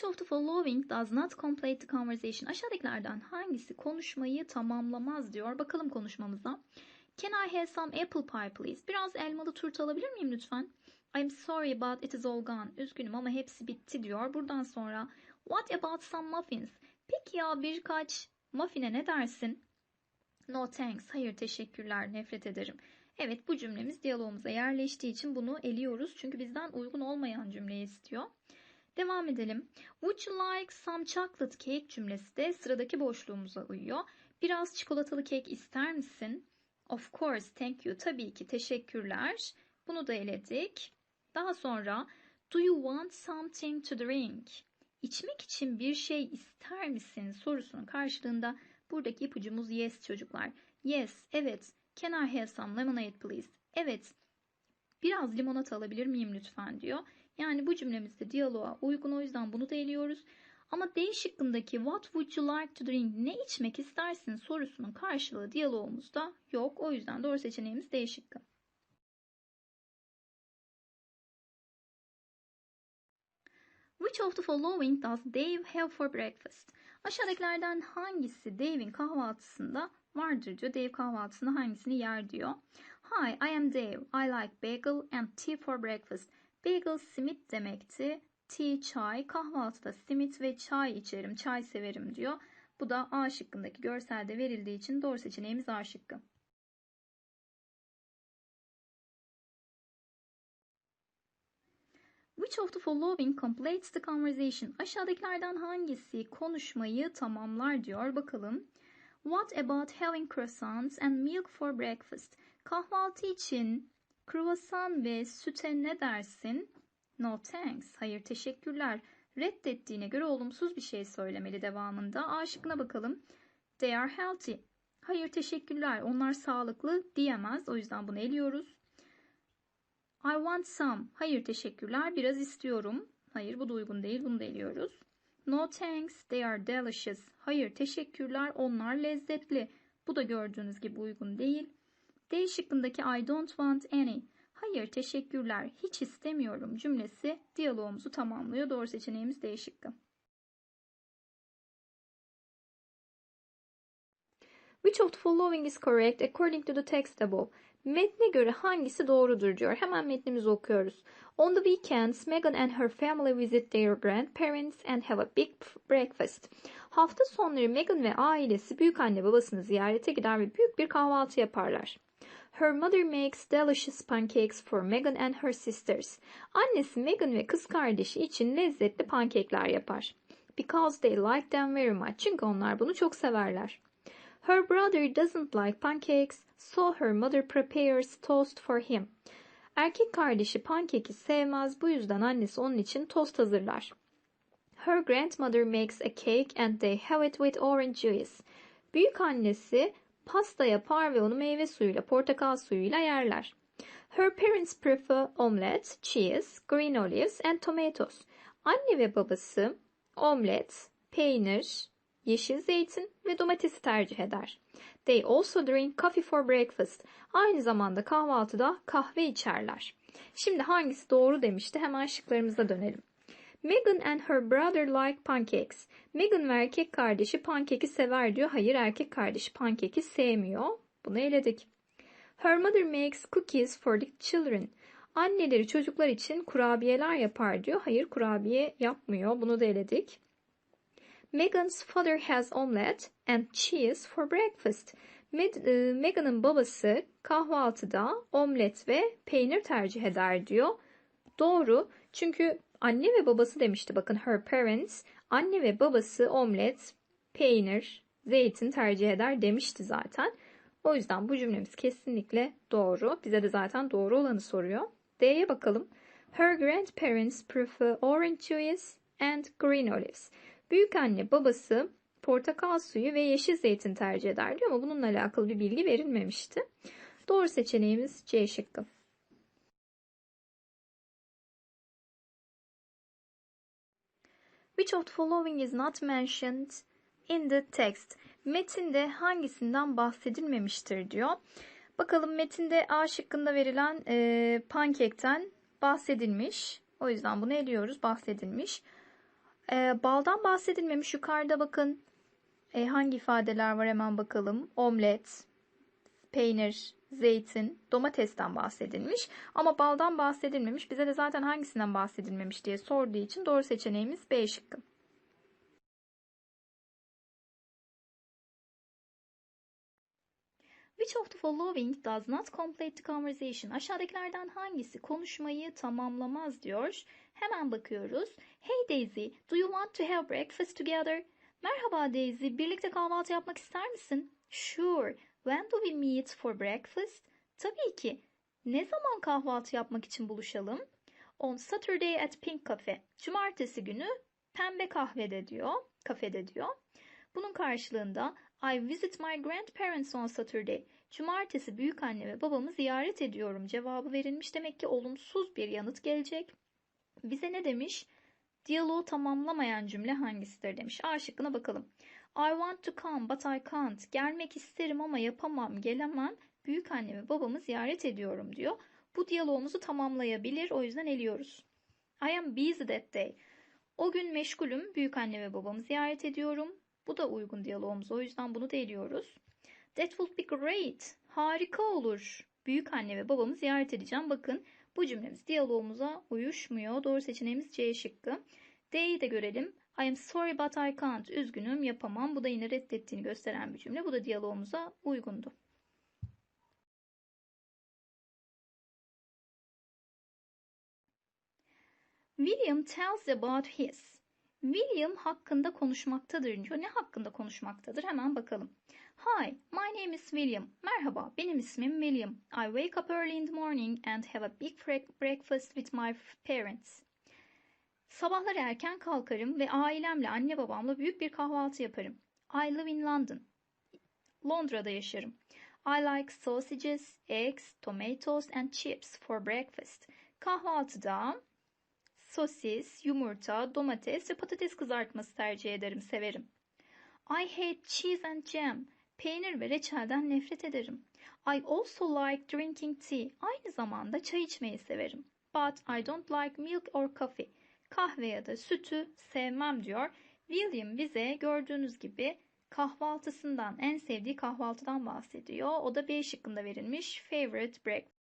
Which of the following does not complete the conversation? Aşağıdakilerden hangisi konuşmayı tamamlamaz diyor. Bakalım konuşmamıza. Can I have some apple pie please? Biraz elmalı turta alabilir miyim lütfen? I'm sorry but it is all gone. Üzgünüm ama hepsi bitti diyor. Buradan sonra What about some muffins? Peki ya birkaç muffine ne dersin? No thanks. Hayır teşekkürler. Nefret ederim. Evet bu cümlemiz diyalogumuza yerleştiği için bunu eliyoruz. Çünkü bizden uygun olmayan cümleyi istiyor. Devam edelim. Would you like some chocolate cake cümlesi de sıradaki boşluğumuza uyuyor. Biraz çikolatalı kek ister misin? Of course, thank you. Tabii ki, teşekkürler. Bunu da eledik. Daha sonra Do you want something to drink? İçmek için bir şey ister misin sorusunun karşılığında buradaki ipucumuz yes çocuklar. Yes, evet. Can I have some lemonade please? Evet. Biraz limonata alabilir miyim lütfen diyor. Yani bu cümlemizde diyaloğa uygun o yüzden bunu da eliyoruz. Ama D şıkkındaki what would you like to drink ne içmek istersin sorusunun karşılığı diyalogumuzda yok. O yüzden doğru seçeneğimiz D şıkkı. Which of the following does Dave have for breakfast? Aşağıdakilerden hangisi Dave'in kahvaltısında vardır diyor. Dave kahvaltısında hangisini yer diyor. Hi, I am Dave. I like bagel and tea for breakfast. Bagel simit demekti. Tea çay. Kahvaltıda simit ve çay içerim. Çay severim diyor. Bu da A şıkkındaki görselde verildiği için doğru seçeneğimiz A şıkkı. Which of the following completes the conversation? Aşağıdakilerden hangisi konuşmayı tamamlar diyor. Bakalım. What about having croissants and milk for breakfast? Kahvaltı için kruvasan ve süte ne dersin? No thanks. Hayır teşekkürler. Reddettiğine göre olumsuz bir şey söylemeli devamında. A şıkkına bakalım. They are healthy. Hayır teşekkürler. Onlar sağlıklı diyemez. O yüzden bunu eliyoruz. I want some. Hayır teşekkürler. Biraz istiyorum. Hayır bu da uygun değil. Bunu da eliyoruz. No thanks. They are delicious. Hayır teşekkürler. Onlar lezzetli. Bu da gördüğünüz gibi uygun değil. D şıkkındaki I don't want any. Hayır teşekkürler. Hiç istemiyorum cümlesi diyalogumuzu tamamlıyor. Doğru seçeneğimiz D şıkkı. Which of the following is correct according to the text above? Metne göre hangisi doğrudur diyor. Hemen metnimizi okuyoruz. On the weekends, Megan and her family visit their grandparents and have a big breakfast. Hafta sonları Megan ve ailesi büyük anne babasını ziyarete gider ve büyük bir kahvaltı yaparlar. Her mother makes delicious pancakes for Megan and her sisters. Annesi Megan ve kız kardeşi için lezzetli pankekler yapar. Because they like them very much. Çünkü onlar bunu çok severler. Her brother doesn't like pancakes, so her mother prepares toast for him. Erkek kardeşi pankeki sevmez, bu yüzden annesi onun için tost hazırlar. Her grandmother makes a cake and they have it with orange juice. Büyük annesi pasta yapar ve onu meyve suyuyla, portakal suyuyla yerler. Her parents prefer omelette, cheese, green olives and tomatoes. Anne ve babası omlet, peynir, yeşil zeytin ve domatesi tercih eder. They also drink coffee for breakfast. Aynı zamanda kahvaltıda kahve içerler. Şimdi hangisi doğru demişti? Hemen şıklarımıza dönelim. Megan and her brother like pancakes. Megan ve erkek kardeşi pankeki sever diyor. Hayır erkek kardeşi pankeki sevmiyor. Bunu eledik. Her mother makes cookies for the children. Anneleri çocuklar için kurabiyeler yapar diyor. Hayır kurabiye yapmıyor. Bunu da eledik. Megan's father has omelette and cheese for breakfast. e, Megan'ın babası kahvaltıda omlet ve peynir tercih eder diyor. Doğru. Çünkü anne ve babası demişti. Bakın her parents anne ve babası omlet, peynir, zeytin tercih eder demişti zaten. O yüzden bu cümlemiz kesinlikle doğru. Bize de zaten doğru olanı soruyor. D'ye bakalım. Her grandparents prefer orange juice and green olives. Büyük anne babası portakal suyu ve yeşil zeytin tercih eder diyor ama bununla alakalı bir bilgi verilmemişti. Doğru seçeneğimiz C şıkkı. Which of the following is not mentioned in the text? Metinde hangisinden bahsedilmemiştir diyor. Bakalım metinde A şıkkında verilen e, pankekten bahsedilmiş. O yüzden bunu eliyoruz bahsedilmiş. Ee, baldan bahsedilmemiş yukarıda bakın. Ee, hangi ifadeler var hemen bakalım. Omlet, peynir, zeytin, domatesten bahsedilmiş. Ama baldan bahsedilmemiş. Bize de zaten hangisinden bahsedilmemiş diye sorduğu için doğru seçeneğimiz B şıkkı. Which of the following does not complete the conversation? Aşağıdakilerden hangisi konuşmayı tamamlamaz diyor. Hemen bakıyoruz. Hey Daisy, do you want to have breakfast together? Merhaba Daisy, birlikte kahvaltı yapmak ister misin? Sure. When do we meet for breakfast? Tabii ki. Ne zaman kahvaltı yapmak için buluşalım? On Saturday at Pink Cafe. Cumartesi günü pembe kahvede diyor, kafede diyor. Bunun karşılığında I visit my grandparents on Saturday. Cumartesi büyük anne ve babamı ziyaret ediyorum cevabı verilmiş. Demek ki olumsuz bir yanıt gelecek. Bize ne demiş? Diyaloğu tamamlamayan cümle hangisidir demiş. A şıkkına bakalım. I want to come but I can't. Gelmek isterim ama yapamam, gelemem. Büyük anne ve babamı ziyaret ediyorum diyor. Bu diyalogumuzu tamamlayabilir. O yüzden eliyoruz. I am busy that day. O gün meşgulüm. Büyük anne ve babamı ziyaret ediyorum. Bu da uygun diyalogumuz. O yüzden bunu da eliyoruz. That would be great. Harika olur. Büyük anne ve babamı ziyaret edeceğim. Bakın bu cümlemiz diyalogumuza uyuşmuyor. Doğru seçeneğimiz C şıkkı. D'yi de görelim. I am sorry but I can't. Üzgünüm yapamam. Bu da yine reddettiğini gösteren bir cümle. Bu da diyalogumuza uygundu. William tells about his. William hakkında konuşmaktadır diyor. Ne hakkında konuşmaktadır? Hemen bakalım. Hi, my name is William. Merhaba, benim ismim William. I wake up early in the morning and have a big breakfast with my parents. Sabahlar erken kalkarım ve ailemle, anne babamla büyük bir kahvaltı yaparım. I live in London. Londra'da yaşarım. I like sausages, eggs, tomatoes and chips for breakfast. Kahvaltıda sosis, yumurta, domates ve patates kızartması tercih ederim, severim. I hate cheese and jam. Peynir ve reçelden nefret ederim. I also like drinking tea. Aynı zamanda çay içmeyi severim. But I don't like milk or coffee. Kahve ya da sütü sevmem diyor. William bize gördüğünüz gibi kahvaltısından, en sevdiği kahvaltıdan bahsediyor. O da B şıkkında verilmiş favorite breakfast.